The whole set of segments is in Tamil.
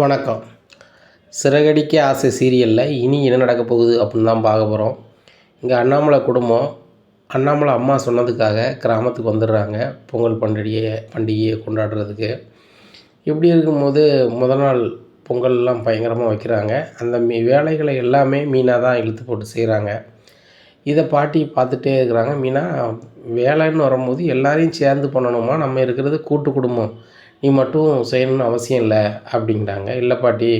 வணக்கம். சிறகடிக்க ஆசை சீரியலில் இனி என்ன நடக்க போகுது அப்படின்னு தான் பார்க்க போகிறோம் இங்கே அண்ணாமலை குடும்பம் அண்ணாமலை அம்மா சொன்னதுக்காக கிராமத்துக்கு வந்துடுறாங்க பொங்கல் பண்டிகையை பண்டிகையை கொண்டாடுறதுக்கு. இப்படி இருக்கும்போது முத நாள் பொங்கல்லாம் பயங்கரமாக வைக்கிறாங்க. அந்த மீ வேலைகளை எல்லாமே மீனாக தான் இழுத்து போட்டு செய்கிறாங்க இதை பாட்டி பார்த்துட்டே இருக்கிறாங்க. மீனா வேலைன்னு வரும்போது எல்லாரையும் சேர்ந்து பண்ணணுமா? நம்ம இருக்கிறது கூட்டு குடும்பம். நீ மட்டும் செய்யணும்னு அவசியம் இல்லை அப்படிங்கிறாங்க. இல்லை பாட்டி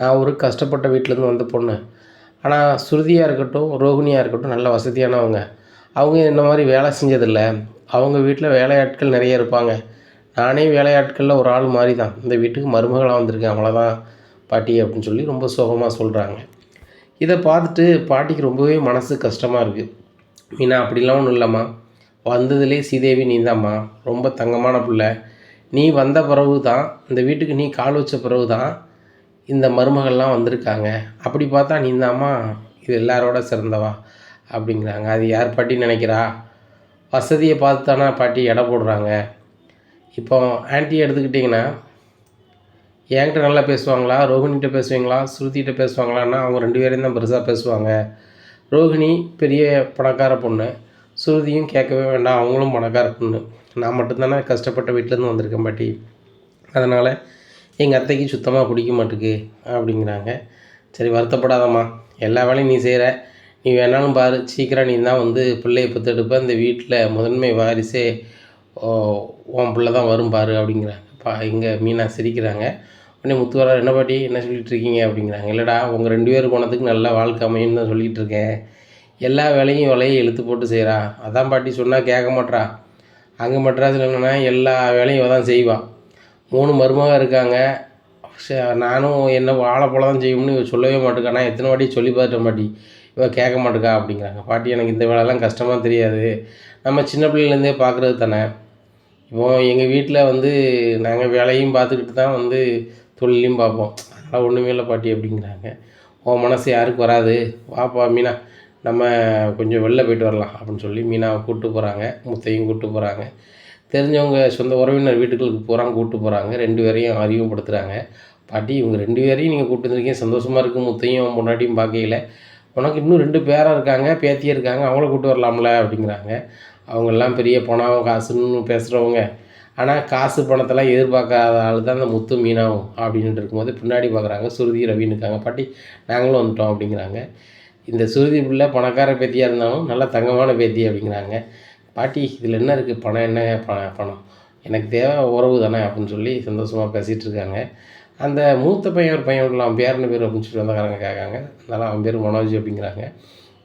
நான் ஒரு கஷ்டப்பட்ட வீட்டிலேருந்து வந்த பொண்ணு. ஆனால் ஸ்ருதியாக இருக்கட்டும் ரோகிணியாக இருக்கட்டும் நல்ல வசதியானவங்க. அவங்க இந்த மாதிரி வேலை செஞ்சதில்ல. அவங்க வீட்டில் வேலையாட்கள் நிறைய இருப்பாங்க. நானே வேலையாட்களில் ஒரு ஆள் மாதிரி தான் இந்த வீட்டுக்கு மருமகளாக வந்திருக்கேன். அவ்வளோதான் பாட்டி அப்படின்னு சொல்லி ரொம்ப சோகமாக சொல்கிறாங்க இதை பார்த்துட்டு பாட்டிக்கு ரொம்பவே மனசு கஷ்டமாக இருக்குது மீனா அப்படிலாம் ஒன்றும் இல்லைம்மா. வந்ததுலே ஸ்ரீதேவி நீந்தாம்மா ரொம்ப தங்கமான பிள்ளை. நீ வந்த பிறகு தான் இந்த வீட்டுக்கு நீ கால் வச்ச பிறகு தான் இந்த மருமகள்லாம் வந்திருக்காங்க. அப்படி பார்த்தா நீ தாம்மா இது எல்லாரோட சிறந்தவா? அப்படிங்கிறாங்க. அது யார் பாட்டி நினைக்கிறா? வசதியை பார்த்து தானே பாட்டி எடை போடுறாங்க. இப்போ ஆன்ட்டி எடுத்துக்கிட்டிங்கன்னா என்கிட்ட நல்லா பேசுவாங்களா? ரோஹினிகிட்ட பேசுவீங்களா? ஸ்ருதிகிட்ட பேசுவாங்களான்னா அவங்க ரெண்டு பேரையும் தான் பெருசாக பேசுவாங்க. ரோஹிணி பெரிய பணக்கார பொண்ணு. ஸ்ருதியும் கேட்கவே வேண்டாம். அவங்களும் பணக்கார பொண்ணு. நான் மட்டும்தானே கஷ்டப்பட்ட வீட்டிலேருந்து வந்திருக்கேன் பாட்டி. அதனால் எங்கள் அத்தைக்கு சுத்தமாக பிடிக்க மாட்டுக்கு அப்படிங்கிறாங்க. சரி வருத்தப்படாதம்மா. எல்லா வேலையும் நீ செய்கிற நீ வேணாலும் பாரு. சீக்கிரம் நீ தான் வந்து பிள்ளையை பத்தெடுப்ப இந்த வீட்டில் முதன்மை வாரிசே ஓ, உன் பிள்ளை தான் வரும் பாரு அப்படிங்கிறாங்க. பா இங்கே மீனா சிரிக்கிறாங்க. உடனே முத்துவரா என்ன பாட்டி? என்ன சொல்லிகிட்டு இருக்கீங்க? அப்படிங்கிறாங்க. இல்லைடா உங்கள் ரெண்டு பேர் போனதுக்கு நல்ல வாழ்க்கை அமையும்னு தான் சொல்லிகிட்டு இருக்கேன். எல்லா வேலையும் வலையை இழுத்து போட்டு செய்கிறா அதான் பாட்டி சொன்னால் கேட்க மாட்றா. அங்கே மெட்ராஸில் என்னென்னா எல்லா வேலையும் இவள் தான் செய்வாள் மூணு மருமக இருக்காங்க. நானும் என்ன வாழை போல தான் செய்யணும்னு இவ சொல்லவே மாட்டேக்கா. நான் எத்தனை வாட்டி சொல்லி பார்த்துட்டேன் பாட்டி. இவள் கேட்க மாட்டேக்கா அப்படிங்கிறாங்க. பாட்டி எனக்கு இந்த வேலைலாம் கஷ்டமாக தெரியாது. நம்ம சின்ன பிள்ளையிலேருந்தே பார்க்குறது தானே. இப்போ எங்கள் வீட்டில் வந்து நாங்கள் வேலையும் பார்த்துக்கிட்டு தான் வந்து தொழிலையும் பார்ப்போம். அதனால் ஒன்றுமே இல்லை பாட்டி அப்படிங்கிறாங்க. உன் மனசு யாருக்கு வராது? வாப்பா மீனா. நம்ம கொஞ்சம் வெளில போயிட்டு வரலாம் அப்படின்னு சொல்லி மீனாவை கூப்பிட்டு போகிறாங்க முத்தையும் கூப்பிட்டு போகிறாங்க தெரிஞ்சவங்க சொந்த உறவினர் வீட்டுகளுக்கு போகிறாங்க கூப்பிட்டு போகிறாங்க ரெண்டு பேரையும் அறிமுகப்படுத்துகிறாங்க பாட்டி இவங்க ரெண்டு பேரையும் நீங்கள் கூப்பிட்டு வந்திருக்கீங்க. சந்தோஷமாக இருக்குது முத்தையும் முன்னாடியும் பார்க்கையில. உனக்கு இன்னும் ரெண்டு பேராக இருக்காங்க பேத்தியே இருக்காங்க. அவங்கள கூப்பிட்டு வரலாம்ல அப்படிங்கிறாங்க. அவங்கெல்லாம் பெரிய பணம் காசுன்னு பேசுகிறவங்க ஆனால் காசு பணத்தெல்லாம் எதிர்பார்க்காத ஆள் தான் அந்த முத்து மீனாகும் அப்படின்ட்டு இருக்கும்போது பின்னாடி பார்க்குறாங்க சுருதி ரவின்னு இருக்காங்க. பாட்டி நாங்களும் வந்துட்டோம் அப்படிங்கிறாங்க. இந்த சுருதி பிள்ளை பணக்கார பேத்தியாக இருந்தாலும் நல்ல தங்கமான பேத்தி அப்படிங்கிறாங்க. பாட்டி இதில் என்ன இருக்குது பணம் என்ன? பணம் பணம். எனக்கு தேவை உறவு தானே அப்படின்னு சொல்லி சந்தோஷமாக பேசிகிட்டு இருக்காங்க. அந்த மூத்த பையன் ஒரு பையன் உள்ள அவன் பேர் பேர் அப்படின்னு சொல்லி வந்தக்காரங்க கேட்காங்க. அதனால் அவன் பேர் மனோஜ் அப்படிங்கிறாங்க.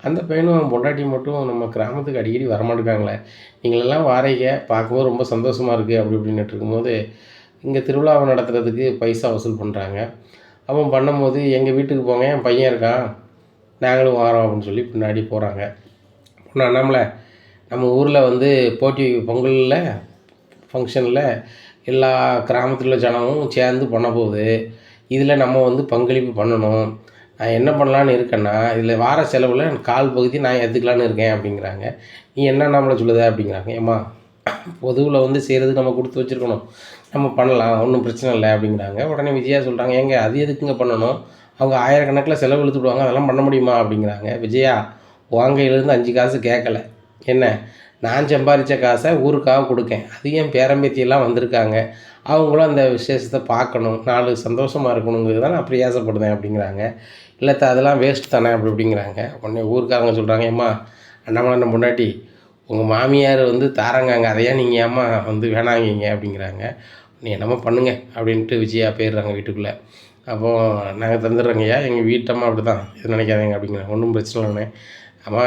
அந்த பையனும் அவன் பொண்டாட்டி மட்டும் நம்ம கிராமத்துக்கு அடிக்கடி வரமாட்டேங்காங்களே நீங்களெல்லாம் வாரீங்க. பார்க்கும்போது ரொம்ப சந்தோஷமாக இருக்குது அப்படி இப்படின்னுட்டு இருக்கும்போது இங்கே திருவிழாவை நடத்துகிறதுக்கு பைசா வசூல் பண்ணுறாங்க அவன் பண்ணும்போது எங்கள் வீட்டுக்கு போங்க. என் பையன் இருக்கான். நாங்களும் வரோம் அப்படின்னு சொல்லி பின்னாடி போகிறாங்க பொண்ணு அண்ணாமலை நம்ம ஊரில் வந்து போட்டி பொங்கலில் ஃபங்க்ஷனில் எல்லா கிராமத்தில் உள்ள ஜனமும் சேர்ந்து பண்ண போகுது. இதில் நம்ம வந்து பங்களிப்பு பண்ணணும். நான் என்ன பண்ணலான்னு இருக்கேன்னா இதில் வார செலவில் கால் பகுதி நான் எடுத்துக்கலான்னு இருக்கேன் அப்படிங்கிறாங்க. நீ என்ன நம்மளை சொல்லுத அப்படிங்கிறாங்க. ஏம்மா பொதுவில் வந்து செய்கிறதுக்கு நம்ம கொடுத்து வச்சுருக்கணும். நம்ம பண்ணலாம் ஒன்றும் பிரச்சனை இல்லை அப்படிங்கிறாங்க. உடனே விஜயா சொல்கிறாங்க ஏங்க அது எதுக்குங்க பண்ணணும்? அவங்க ஆயிரக்கணக்கில் செலவு இழுத்து விடுவாங்க அதெல்லாம் பண்ண முடியுமா அப்படிங்கிறாங்க. விஜயா வாங்கையிலேருந்து அஞ்சு காசு கேட்கல. என்ன? நான் சம்பாதிச்ச காசை ஊருக்காக கொடுக்கேன். அது என் பேரம்பேத்தியெல்லாம் வந்திருக்காங்க? அவங்களும் அந்த விசேஷத்தை பார்க்கணும். நாலு சந்தோஷமாக இருக்கணுங்கிறது தான் நான் பிரயாசப்படுதேன் அப்படிங்கிறாங்க. இல்லை அதெல்லாம் வேஸ்ட் தானே அப்படி அப்படிங்கிறாங்க. உடனே ஊருக்காரங்க சொல்கிறாங்க ஏம்மா அண்ணாமலை முன்னாடி உங்கள் மாமியார் வந்து தாரங்காங்க. அதையா நீங்கள் ஏம்மா வந்து வேணாங்கீங்க? அப்படிங்கிறாங்க. நீ என்னமோ பண்ணுங்க அப்படின்ட்டு விஜயா போயிடுறாங்க வீட்டுக்குள்ளே. அப்போது நாங்கள் தந்துடுறோங்கய்யா. எங்கள் வீட்டம்மா அப்படி தான் எதுவும் நினைக்காதீங்க அப்படிங்கிறாங்க. ஒன்றும் பிரச்சனை இல்லைண்ணே அம்மா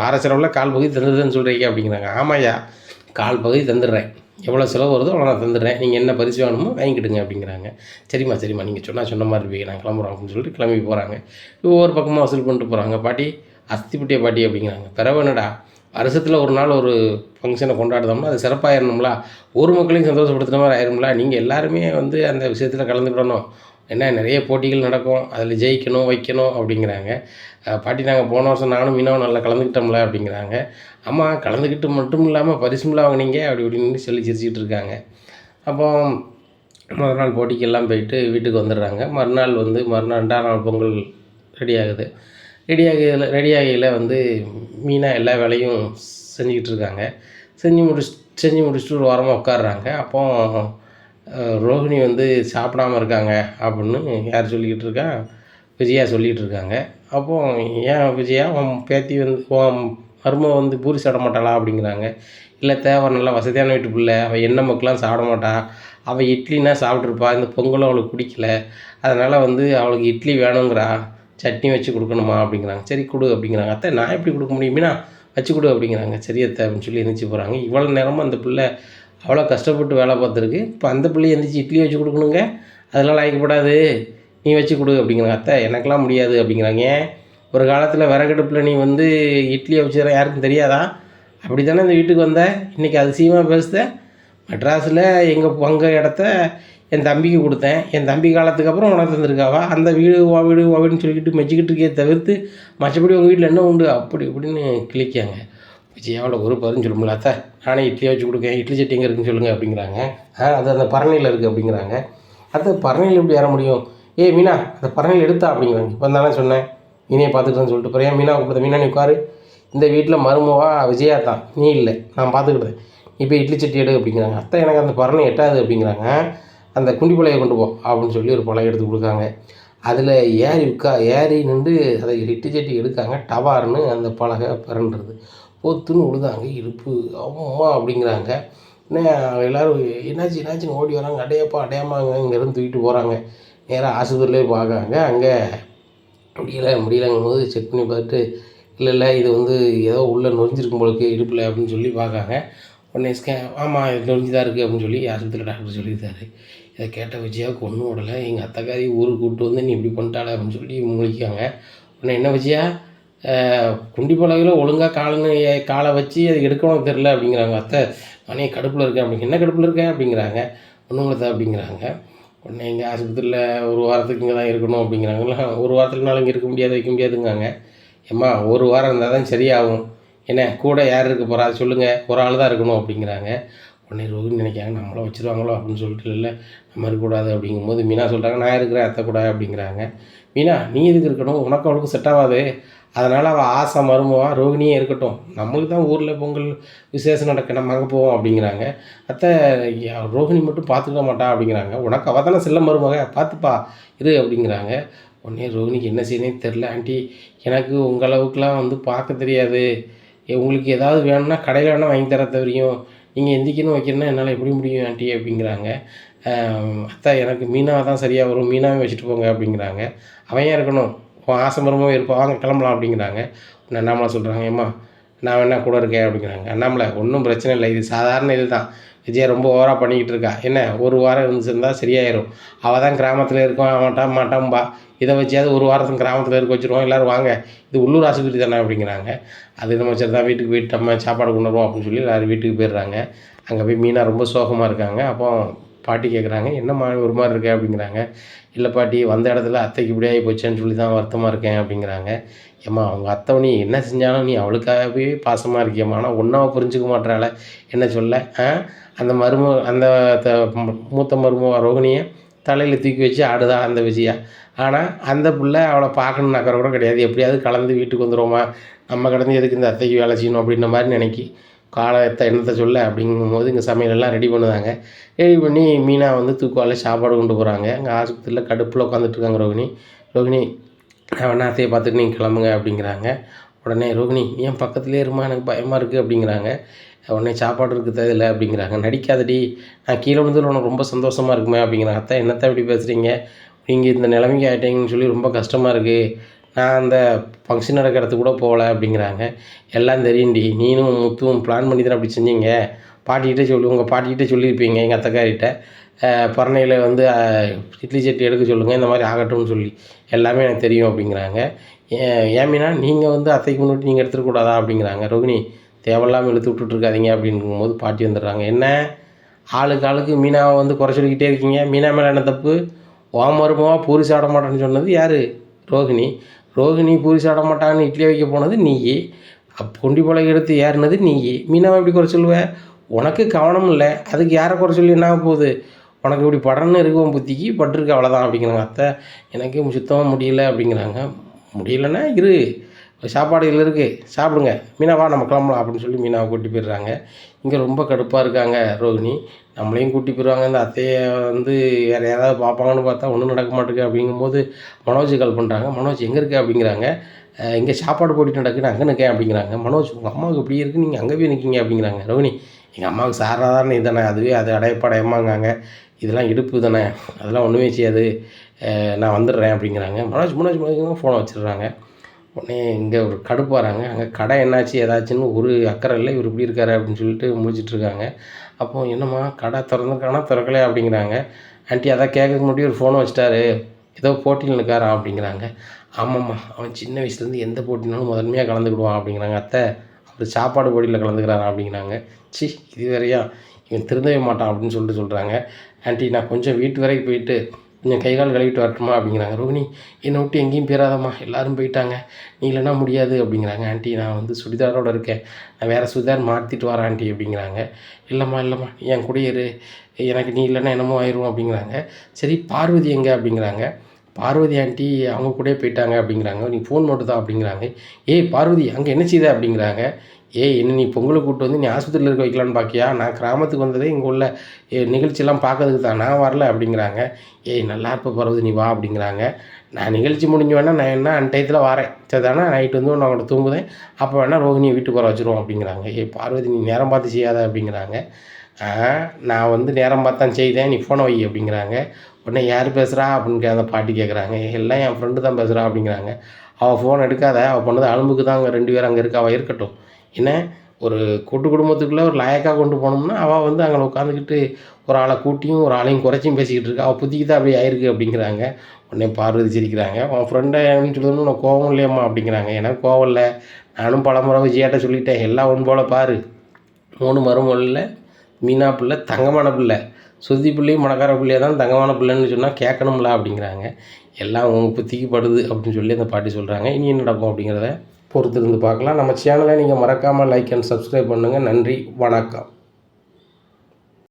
வார செலவில் கால் பகுதி தந்துடுறேன்னு சொல்கிறீங்க அப்படிங்கிறாங்க. ஆமாய்யா. கால் பகுதி தந்துடுறேன். எவ்வளோ செலவு வருதோ அவ்வளோ நான் தந்துடுறேன். நீங்கள் என்ன பரிசு வேணுமோ வாங்கிக்கிடுங்க அப்படிங்கிறாங்க. சரிம்மா சரிம்மா. நீங்கள் சொன்னால் சொன்ன மாதிரி இருப்பீங்க நான் கிளம்புறோம் அப்படின்னு சொல்லிட்டு கிளம்பி போகிறாங்க ஒவ்வொரு பக்கமாக வசூல் பண்ணிட்டு போகிறாங்க பாட்டி அஸ்திப்பட்டிய பாட்டி அப்படிங்கிறாங்க. பிறவனடா வருஷத்தில் ஒரு நாள் ஒரு ஃபங்க்ஷனை கொண்டாடுதோம்னா அது சிறப்பாகிடணும்ல ஒரு மக்களையும் சந்தோஷப்படுத்துகிற மாதிரி ஆயிரும்ல. நீங்கள் எல்லாருமே வந்து அந்த விஷயத்தில் கலந்துக்கிடணும். என்ன நிறைய போட்டிகள் நடக்கும். அதில் ஜெயிக்கணும் வைக்கணும் அப்படிங்கிறாங்க. பாட்டி நாங்கள் போன வருஷம் நானும் மீனாவும் நல்லா கலந்துக்கிட்டோம்ல அப்படிங்கிறாங்க. அம்மா கலந்துக்கிட்டு மட்டும் இல்லாமல் பரிசுமெலாம் வாங்கினீங்க அப்படி இப்படின்னு சொல்லி சிரிச்சிக்கிட்டு இருக்காங்க. அப்போ முதல் நாள் போட்டிக்கெல்லாம் போயிட்டு வீட்டுக்கு வந்துடுறாங்க. மறுநாள் வந்து மறுநாள் ரெண்டாம் நாள் பொங்கல் ரெடி ஆகுது. ரெடி ஆகையில் ரெடி ஆகையில் வந்து மீனாக எல்லா வேலையும் செஞ்சுக்கிட்டு இருக்காங்க. செஞ்சு முடிச்சு செஞ்சு முடிச்சுட்டு ஒரு வாரமாக உட்காடுறாங்க அப்போ அஹ், ரோஹிணி வந்து சாப்பிடாம இருக்காங்க அப்படின்னு யார் சொல்லிக்கிட்டு இருக்கா? விஜயா சொல்லிகிட்டு இருக்காங்க. அப்போது ஏன் விஜயா? உன் பேத்தி வந்து உன் மருமக வந்து பூரி சாப்பிட மாட்டாளா அப்படிங்கிறாங்க. இல்லை தேவை நல்லா வசதியான வீட்டு பிள்ளை. அவள் எண்ணெய் மக்கள்லாம் சாப்பிட மாட்டா. அவள் இட்லினா சாப்பிட்ருப்பா இந்த பொங்கலும் அவளுக்கு பிடிக்கல. அதனால் வந்து அவளுக்கு இட்லி வேணுங்கிறா. சட்னி வச்சு கொடுக்கணுமா அப்படிங்கிறாங்க. சரி கொடு அப்படிங்கிறாங்க. அத்தை நான் எப்படி கொடுக்க முடியுமினா வச்சு கொடு அப்படிங்கிறாங்க. சரி அத்தை அப்படின்னு சொல்லி எந்திரிச்சு போகிறாங்க இவ்வளோ நேரமும் அந்த பிள்ளை அவ்வளோ கஷ்டப்பட்டு வேலை பார்த்துருக்கு. இப்போ அந்த பிள்ளைய எந்திரிச்சி இட்லி வச்சு கொடுக்கணுங்க. அதெல்லாம் லாய்க்கப்படாது நீ வச்சு கொடு அப்படிங்கிறாங்க. அத்தை எனக்கெல்லாம் முடியாது அப்படிங்கிறாங்க. ஒரு காலத்தில் விறகடுப்பில் நீ வந்து இட்லியை வச்சுக்கிறேன். யாருக்கும் தெரியாதா? அப்படி தானே இந்த வீட்டுக்கு வந்த? இன்றைக்கி அதிசயமாக பேசுத. மெட்ராஸில் எங்கள் பங்க இடத்த என் தம்பிக்கு கொடுத்தேன். என் தம்பி காலத்துக்கு அப்புறம் உனக்கு தந்திருக்காவா? அந்த வீடு வா வீடு வா வீடுன்னு சொல்லிக்கிட்டு மெச்சிக்கிட்டு இருக்கே தவிர்த்து மற்றபடி உங்கள் வீட்டில் என்ன உண்டு? அப்படி இப்படின்னு கிளிக்காங்க விஜயாவில் ஒரு பதிலும் சொல்ல முடியல அத்தை? நானே இட்லியை வச்சு கொடுக்கேன். இட்லி சட்டி எங்கே இருக்குன்னு சொல்லுங்கள் அப்படிங்கிறாங்க. ஆ அது அந்த பரணியில் இருக்குது அப்படிங்கிறாங்க. அத்தை பரணியில் எப்படி ஏற முடியும்? ஏய் மீனா அந்த பரணியில் எடுத்தா அப்படிங்கிறாங்க. இப்போ தானே சொன்னேன். மீனையை பார்த்துக்கிட்டேன்னு சொல்லிட்டு போகிறேன் மீனா கூப்பிடுத மீனா நீ உட்காரு. இந்த வீட்டில் மருமவா விஜயா தான். நீ இல்லை. நான் பார்த்துக்கிட்டேன் நீ போய் இட்லி சட்டி எடு அப்படிங்கிறாங்க. அத்தை எனக்கு அந்த பரணை எட்டாது அப்படிங்கிறாங்க. அந்த குண்டி பழைய கொண்டு போ அப்படின்னு சொல்லி ஒரு பழைய எடுத்து கொடுக்காங்க. அதில் ஏறி உட்கா ஏறி நின்று அதை இட்லி சட்டி எடுக்காங்க. டவார்னு அந்த பலகை பரன்றது. பொத்துன்னு விழுதாங்க இடுப்பு. அம்மா அப்படிங்கிறாங்க. என்ன எல்லோரும் என்னாச்சு என்னாச்சுன்னு ஓடி வராங்க. அடையப்பா அடையாமாங்க இங்கேருந்து தூக்கிட்டு போகிறாங்க நேராக ஆஸ்பத்திரியிலே பார்க்குறாங்க. அங்கே முடியலை முடியலங்கும் போது செக் பண்ணி பார்த்துட்டு இல்லை இல்லை இது வந்து ஏதோ உள்ளே நொறிஞ்சிருக்கும் போலுக்கு இடுப்பில் அப்படின்னு சொல்லி பார்க்காங்க உடனே ஸ்கேன் ஆமாம் இது நொறிஞ்சு தான் இருக்குது அப்படின்னு சொல்லி ஆஸ்பத்திரியில் டாக்டர் சொல்லியிருக்காரு. இதை கேட்ட விஜயாவுக்கு ஒன்றும் விடலை எங்கள் அத்தைக்காரி ஊருக்கு கூப்பிட்டு வந்து நீ இப்படி பண்ணிட்டாளே அப்படின்னு சொல்லி முழிக்காங்க உடனே என்ன விஜயா குண்டி பலகையில் ஒழுங்காக காலங்க காலை வச்சு அது எடுக்கணும் தெரில அப்படிங்கிறாங்க அத்தை. நானே கடுப்பில் இருக்கேன். அப்படிங்க என்ன கடுப்பில் இருக்கேன் அப்படிங்கிறாங்க. ஒன்றும் இல்லை அப்படிங்கிறாங்க. உடனே இங்கே ஆஸ்பத்திரியில் ஒரு வாரத்துக்கு இங்கே தான் இருக்கணும் அப்படிங்கிறாங்களா ஒரு வாரத்துலனாலும் இங்கே இருக்க முடியாது வைக்க முடியாதுங்காங்க. ஏம்மா ஒரு வாரம் இருந்தால் தான் சரியாகும். என்ன கூட யார் இருக்க போகிறா அது சொல்லுங்கள் ஒரு ஆள் தான் இருக்கணும் அப்படிங்கிறாங்க. உடனே ரோகிணி நினைக்காங்க நம்மளும் வச்சிருவாங்களோ அப்படின்னு சொல்லிட்டு இல்லை நம்ம இருக்கக்கூடாது அப்படிங்கும்போது மீனா சொல்கிறாங்க நான் இருக்கிறேன் அத்தை கூட அப்படிங்கிறாங்க. மீனா நீ எதுக்கு இருக்கணும்? உனக்கு அவளுக்கு செட் ஆகாது. அதனால் அவள் ஆசை மருமவா ரோகிணியே இருக்கட்டும். நம்மளுக்கு தான் ஊரில் பொங்கல் விசேஷம் நடக்க நம்ம அங்கே போவோம் அப்படிங்கிறாங்க. அத்தை யா- ரோகிணி மட்டும் பார்த்துக்க மாட்டா அப்படிங்கிறாங்க. உனக்கு அவள் தானே செல்ல மருமக பார்த்துப்பா இரு அப்படிங்கிறாங்க. உடனே ரோகிணிக்கு என்ன செய்யணும்னு தெரில ஆண்டி எனக்கு உங்கள் அளவுக்குலாம் வந்து பார்க்க தெரியாது. உங்களுக்கு ஏதாவது வேணும்னா கடையில் வேணால் வாங்கி தர தெரியும் நீங்கள் எந்திக்கணும் வைக்கணும்னா என்னால் எப்படி முடியும் ஆண்டி? அப்படிங்கிறாங்க. அத்தை எனக்கு மீனாக தான் சரியாக வரும். மீனாவே வச்சுட்டு போங்க அப்படிங்கிறாங்க. அவன் ஏன் இருக்கணும்? உன் இருப்போம் வாங்க கிளம்பலாம் அப்படிங்கிறாங்க. அண்ணாமலை சொல்கிறாங்க ஏம்மா நான் வேணா கூட இருக்கேன் அப்படிங்கிறாங்க. அண்ணாமலை ஒன்றும் பிரச்சனை இல்லை இது சாதாரண இது தான் விஜய் ரொம்ப ஓவராக பண்ணிக்கிட்டு இருக்கா. என்ன ஒரு வாரம் இருந்துச்சுருந்தா சரியாயிரும். அவள் தான் கிராமத்தில் இருக்கோம் மாட்டான் மாட்டான்பா இதை வச்சியாவது ஒரு வாரத்துக்கு கிராமத்தில் இருக்க வச்சுருவோம் எல்லோரும் வாங்க. இது உள்ளூர் ஆஸ்பத்திரி தானே அப்படிங்கிறாங்க. அது நம்ம சரி தான் வீட்டுக்கு போயிட்டு நம்ம சாப்பாடு கொண்டு வருவோம் அப்படின்னு சொல்லி எல்லோரும் வீட்டுக்கு போயிடுறாங்க. அங்கே போய் மீனா ரொம்ப சோகமாக இருக்காங்க. அப்போ பாட்டி கேட்குறாங்க என்னம்மா ஒரு மாதிரி இருக்க? அப்படிங்கிறாங்க. இல்லை பாட்டி வந்த இடத்துல அத்தைக்கு இப்படி ஆகி போச்சேன்னு சொல்லி தான் வருத்தமாக இருக்கேன் அப்படிங்கிறாங்க. ஏம்மா அவங்க அத்தை நீ என்ன செஞ்சாலும் நீ அவளுக்காகவே பாசமாக இருக்கியம்மா. ஆனால் ஒன்றாவை புரிஞ்சுக்க மாட்றாள. என்ன சொல்ல? ஆ? அந்த மரும அந்த த- மூத்த மரும ரோகிணியை தலையில் தூக்கி வச்சு ஆடுதா அந்த விஜயா? ஆனால் அந்த பிள்ளை அவளை பார்க்கணுன்னு அக்கறை கூட கிடையாது. எப்படியாவது கலந்து வீட்டுக்கு வந்துடுவோமா நம்ம கடந்து எதுக்கு இந்த அத்தைக்கு வேலை செய்யணும் அப்படின்ற மாதிரி நினைக்கி காலத்தை என்னத்தை சொல்ல அப்படிங்கும்போது இங்கே சமையலெல்லாம் ரெடி பண்ணுதாங்க. ரெடி பண்ணி மீனா வந்து தூக்குவால சாப்பாடு கொண்டு போகிறாங்க அங்கே ஆஸ்பத்திரியில் கடுப்பில் உட்காந்துட்ருக்காங்க ரோகிணி. ரோகிணி நான் வேணா அத்தையை பார்த்துட்டு நீங்கள் கிளம்புங்க அப்படிங்கிறாங்க. உடனே ரோகிணி ஏன் பக்கத்துலேயே இருமா? எனக்கு பயமாக இருக்குது அப்படிங்கிறாங்க. உடனே சாப்பாடு இருக்குது தேவையில்லை அப்படிங்கிறாங்க. நடிக்காதடி நான் கீழே விழுந்ததில் உனக்கு ரொம்ப சந்தோஷமாக இருக்குமே அப்படிங்கிறாங்க. அத்தை என்னத்தை இப்படி பேசுகிறீங்க நீங்கள் இந்த நிலைமைக்கு ஆகிட்டீங்கன்னு சொல்லி ரொம்ப கஷ்டமாக இருக்குது நான் அந்த ஃபங்க்ஷன் நடக்கிற இடத்துக்கு கூட போகல அப்படிங்கிறாங்க. எல்லாம் தெரியும்டி. நீனும் முத்துவும் பிளான் பண்ணி தான் அப்படி செஞ்சீங்க? பாட்டிக்கிட்டே சொல்லி. உங்கள் பாட்டிக்கிட்டே சொல்லியிருப்பீங்க எங்கள் அத்தைக்காரிட்ட. பரணையில் வந்து இட்லி சட்டி எடுக்க சொல்லுங்கள் இந்த மாதிரி ஆகட்டும்னு சொல்லி. எல்லாமே எனக்கு தெரியும் அப்படிங்கிறாங்க. ஏன் ஏமினா நீங்கள் வந்து அத்தைக்கு முன்னாடி நீங்கள் எடுத்துடக்கூடாதா அப்படிங்கிறாங்க. ரோகிணி தேவையில்லாமல் இழுத்து விட்டுட்ருக்காதீங்க அப்படிங்கும்போது பாட்டி வந்துடுறாங்க. என்ன? ஆளுக்கு ஆளுக்கு மீனாவை வந்து குறை சொல்லிக்கிட்டே இருக்கீங்க. மீனா மேலே என்ன தப்பு? ஓம் பூரி சாப்பிட மாட்டேன்னு சொன்னது யார்? ரோகிணி. ரோகிணி பூரி சாப்பிட மாட்டான்னு இட்லி வைக்க போனது நீயே அப் கொண்டி பழகி எடுத்து ஏறினது நீயே மீனாவை எப்படி குறை சொல்லுவ? உனக்கு கவனம் இல்லை. அதுக்கு யாரை குறை சொல்லி என்ன போகுது? உனக்கு இப்படி படன்னு இருக்கும் புத்திக்கு பட்டிருக்கு அவ்வளோதான் அப்படிங்கிறாங்க அத்தை. எனக்கு சுத்தமாக முடியல அப்படிங்கிறாங்க. முடியலன்னா இரு. சாப்பாடு இதில் இருக்குது சாப்பிடுங்க மீனா வா நம்ம கிளம்பலாம் அப்படின்னு சொல்லி மீனாவை கூட்டி போயிடுறாங்க இங்கே ரொம்ப கடுப்பாக இருக்காங்க ரோகிணி நம்மளையும் கூட்டி போயிடுவாங்க இந்த அத்தையை வந்து வேறு யாராவது பார்ப்பாங்கன்னு பார்த்தா ஒன்றும் நடக்க மாட்டேங்குது அப்படிங்கும்போது மனோஜ் கால் பண்ணுறாங்க மனோஜ் எங்கே இருக்கு அப்படிங்கிறாங்க இங்கே சாப்பாடு போட்டிட்டு நடக்குது அங்கே நிற்கேன் அப்படிங்கிறாங்க மனோஜ் உங்கள் அம்மாவுக்கு இப்படி இருக்குது நீங்கள் அங்கே போய் நிற்கீங்க அப்படிங்கிறாங்க ரோகிணி எங்கள் அம்மாவுக்கு சாராதானே இதுதானே அதுவே அது அடையப்படையமாங்காங்க இதெல்லாம் இடுப்பு தானே அதெல்லாம் ஒன்றுமே செய்யாது நான் வந்துடுறேன் அப்படிங்கிறாங்க மனோஜ் மனோஜ் மனோஜ் ஃபோனை வச்சிடுறாங்க உடனே இங்கே ஒரு கடுப்பு வராங்க அங்கே கடை என்னாச்சு ஏதாச்சுன்னு ஒரு அக்கறை இல்லை. இவர் இப்படி இருக்காரு அப்படின்னு சொல்லிட்டு முடிச்சிட்டு இருக்காங்க. அப்போ என்னம்மா கடை திறந்துருக்கானா திறக்கலையா அப்படிங்கிறாங்க. ஆண்டி அதான் கேட்கறதுக்கு முடியும் ஒரு ஃபோனை வச்சிட்டாரு. ஏதோ போட்டியில் நிற்காரான் அப்படிங்கிறாங்க. ஆமாம்மா அவன் சின்ன வயசுலேருந்து எந்த போட்டினாலும் முதன்மையாக கலந்துக்கிடுவான் அப்படிங்கிறாங்க அத்தை. அவர் சாப்பாடு போட்டியில் கலந்துக்கிறாரா அப்படிங்கிறாங்க. சி இது வேறையா. இவன் திருந்தவே மாட்டான் அப்படின்னு சொல்லிட்டு சொல்கிறாங்க ஆண்டி நான் கொஞ்சம் வீட்டு வரைக்கும் போயிட்டு கொஞ்சம் கை கால் கழுவிட்டு வரட்டுமா அப்படிங்கிறாங்க. ரோகிணி என்னை விட்டு எங்கேயும் பேராதம்மா எல்லோரும் போயிட்டாங்க. நீ இல்லைன்னா முடியாது அப்படிங்கிறாங்க. ஆண்டி நான் வந்து சுடிதாரோட இருக்கேன். நான் வேறு சுடிதார் மாற்றிட்டு வரேன் ஆண்டி அப்படிங்கிறாங்க. இல்லைம்மா இல்லைம்மா என் கூட இரு. எனக்கு நீ இல்லைன்னா என்னமோ ஆயிரும் அப்படிங்கிறாங்க. சரி பார்வதி எங்கே அப்படிங்கிறாங்க. பார்வதி ஆண்டி அவங்க கூடயே போயிட்டாங்க அப்படிங்கிறாங்க. நீ ஃபோன் மட்டும் தான் அப்படிங்கிறாங்க. ஏய் பார்வதி அங்கே என்ன செய்த அப்படிங்கிறாங்க. ஏய் என்ன நீ பொங்கலை கூப்பிட்டு வந்து நீ ஆஸ்பத்திரியில் இருக்க வைக்கலான்னு பார்க்கியா நான் கிராமத்துக்கு வந்ததே இங்கே உள்ள ஏ, நிகழ்ச்சியெல்லாம் பார்க்கறதுக்கு தான். நான் வரல அப்படிங்கிறாங்க. ஏய் நல்லா இருப்ப பார்வதி நீ வா அப்படிங்கிறாங்க. நான் நிகழ்ச்சி முடிஞ்ச வேணால் நான் என்ன அன்டயத்தில் வரேன். சரி தானே? நைட்டு வந்து நான் அவங்கள தூங்குதேன் அப்போ வேணால் ரோகிணியை வீட்டுக்கு வர வச்சுருவோம் அப்படிங்கிறாங்க. ஏய் பார்வதி நீ நேரம் பார்த்து செய்யாத அப்படிங்கிறாங்க. நான் வந்து நேரம் பார்த்தான் செய்தேன். நீ ஃபோனை வை அப்படிங்கிறாங்க. உடனே யார் பேசுகிறா அப்படின்னு அந்த பாட்டி கேட்குறாங்க எல்லாம் என் ஃப்ரெண்டு தான் பேசுகிறா அப்படிங்கிறாங்க. அவள் ஃபோன் எடுக்காத. அவள் பண்ணது அலும்புக்கு தான் அங்கே ரெண்டு பேரும் அங்கே இருக்கா. அவள் இருக்கட்டும். என்ன? ஒரு கூட்டு குடும்பத்துக்குள்ளே ஒரு லாயக்காக கொண்டு போனோம்னா அவள் வந்து அங்கே உட்காந்துக்கிட்டு ஒரு ஆளை கூட்டியும் ஒரு ஆளையும் குறைச்சியும் பேசிக்கிட்டு இருக்கா. அவள் புத்திக்கு தான் அப்படி ஆயிருக்கு அப்படிங்கிறாங்க. உடனே பார்வதி சிரிக்கிறாங்க. உன் ஃப்ரெண்டை சொல்லணும் நான் கோவம் இல்லையம்மா அப்படிங்கிறாங்க. எனக்கு கோவம் இல்லை. நானும் பலமுறை விஜயாட்ட சொல்லிட்டேன். எல்லாம் ஒன்று போல் பாரு. மூணு மருமகளில் மீனா பிள்ளை தங்கமான பிள்ளை. சுத்தி பிள்ளையும் மணக்கார பிள்ளையா தான் தங்கமான பிள்ளைன்னு சொன்னால் கேட்கணும்ல அப்படிங்கிறாங்க. எல்லாம் உங்கள் புத்திக்கு படுது அப்படின்னு சொல்லி அந்த பாட்டி சொல்கிறாங்க இனி என்ன நடக்கும்? அப்படிங்கிறத பொறுத்திருந்து பார்க்கலாம். நம்ம சேனலை நீங்கள் மறக்காமல் லைக் அண்ட் சப்ஸ்கிரைப் பண்ணுங்கள் நன்றி வணக்கம்.